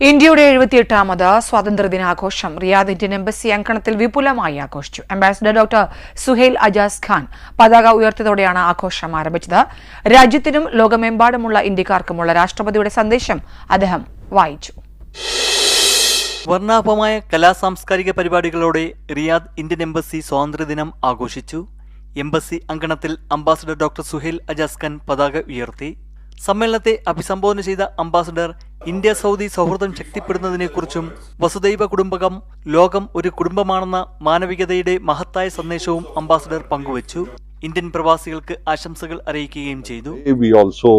ഇന്ത്യയുടെ എഴുപത്തിയെട്ടാമത് സ്വാതന്ത്ര്യദിനാഘോഷം റിയാദ് ഇന്ത്യൻ എംബസി അങ്കണത്തിൽ വിപുലമായി ആഘോഷിച്ചു. അംബാസിഡർ ഡോക്ടർ സുഹേൽ അജാസ് ഖാൻ പതാക ഉയർത്തിയതോടെയാണ് ആഘോഷം ആരംഭിച്ചത്. രാജ്യത്തിനും ലോകമെമ്പാടുമുള്ള ഇന്ത്യക്കാർക്കുമുള്ള രാഷ്ട്രപതിയുടെ സന്ദേശം അദ്ദേഹം വായിച്ചു. വർണാഭമായ കലാ സാംസ്കാരിക പരിപാടികളോടെ റിയാദ് ഇന്ത്യൻ എംബസി സ്വാതന്ത്ര്യദിനം ആഘോഷിച്ചു. എംബസി അങ്കണത്തിൽ അംബാസിഡർ ഡോക്ടർ സുഹേൽ അജാസ് ഖാൻ പതാക ഉയർത്തി. സമ്മേളനത്തെ അഭിസംബോധന ചെയ്ത അംബാസഡർ ഇന്ത്യ സൗദി സൗഹൃദം ശക്തിപ്പെടുന്നതിനെക്കുറിച്ചും വസുദൈവ കുടുംബകം ലോകം ഒരു കുടുംബമാണെന്ന മാനവികതയുടെ മഹത്തായ സന്ദേശവും അംബാസഡർ പങ്കുവച്ചു ഇന്ത്യൻ പ്രവാസികൾക്ക് ആശംസകൾ അറിയിക്കുകയും ചെയ്തു we also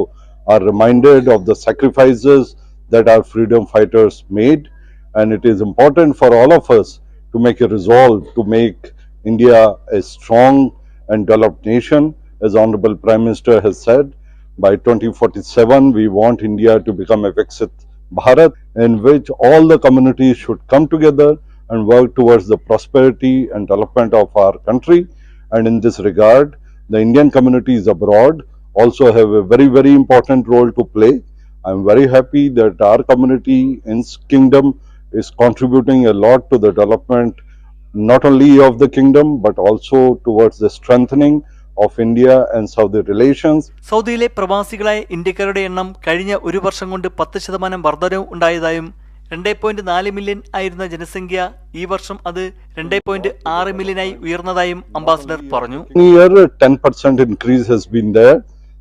are reminded of the sacrifices that our freedom fighters made and it is important for all of us to make a resolve to make india a strong and developed nation as honorable prime minister has said by 2047 we want india to become a viksit bharat in which all the communities should come together and work towards the prosperity and development of our country. And in this regard the indian communities abroad also have a very very important role to play. I'm very happy that our community in kingdom is contributing a lot to the development not only of the kingdom but also towards the strengthening of india and saudi relations സൗദിയിലെ പ്രവാസികളായ ഇന്ത്യക്കാരുടെ എണ്ണം കഴിഞ്ഞ ഒരു വർഷം കൊണ്ട് പത്ത് ശതമാനം വർധനവ് ഉണ്ടായതായും രണ്ടേ പോയിന്റ് നാല് മില്യൺ ആയിരുന്ന ജനസംഖ്യ ഈ വർഷം അത് രണ്ടേ പോയിന്റ് ആറ് മില്യനായി ഉയർന്നതായും അംബാസഡർ പറഞ്ഞു year 10% increase has been there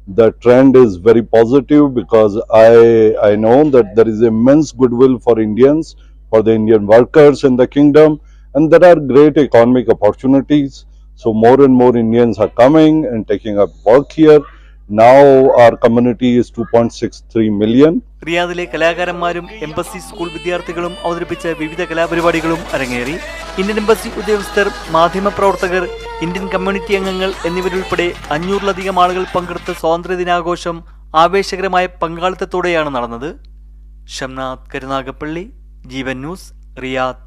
the trend is very positive because i i know that there is immense goodwill for indians for the indian workers in the kingdom and there are great economic opportunities so more and more indians are coming and taking up work here. Now our community is 2.63 million. റിയാദിലെ കലാകാരന്മാരും embassy school വിദ്യാർത്ഥികളും അവതരിപ്പിച്ച വിവിധ കലാപരിപാടികളും അരങ്ങേറി Indian embassy ഉദ്യോഗസ്ഥർ മാധ്യമപ്രവർത്തകർ Indian community അംഗങ്ങൾ എന്നിവരുൾപ്പെടെ അഞ്ഞൂറിലധികം ആളുകൾ പങ്കെടുത്ത സ്വാതന്ത്ര്യദിനാഘോഷം ആവേശകരമായ പങ്കാളിത്തത്തോടെയാണ് നടന്നത് ഷംനാഥ് കരുനാഗപ്പള്ളി ജീവൻ ന്യൂസ് റിയാദ്